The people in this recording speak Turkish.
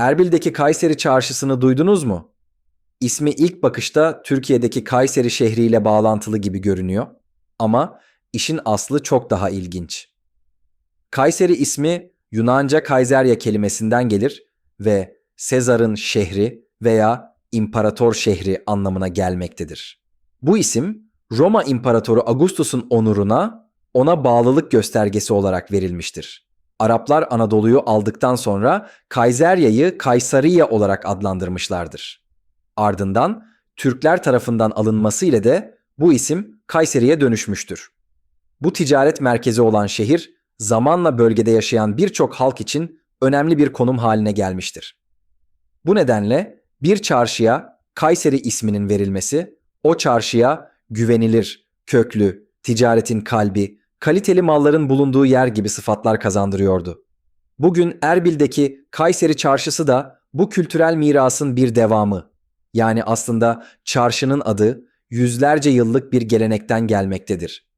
Erbil'deki Kayseri Çarşısı'nı duydunuz mu? İsmi ilk bakışta Türkiye'deki Kayseri şehriyle bağlantılı gibi görünüyor ama işin aslı çok daha ilginç. Kayseri ismi Yunanca Kaiserya kelimesinden gelir ve Sezar'ın şehri veya imparator şehri anlamına gelmektedir. Bu isim Roma İmparatoru Augustus'un onuruna ona bağlılık göstergesi olarak verilmiştir. Araplar Anadolu'yu aldıktan sonra Kayserya'yı Kaysariya olarak adlandırmışlardır. Ardından Türkler tarafından alınması ile de bu isim Kayseri'ye dönüşmüştür. Bu ticaret merkezi olan şehir zamanla bölgede yaşayan birçok halk için önemli bir konum haline gelmiştir. Bu nedenle bir çarşıya Kayseri isminin verilmesi o çarşıya güvenilir, köklü, ticaretin kalbi, kaliteli malların bulunduğu yer gibi sıfatlar kazandırıyordu. Bugün Erbil'deki Kayseri Çarşısı da bu kültürel mirasın bir devamı. Yani aslında çarşının adı yüzlerce yıllık bir gelenekten gelmektedir.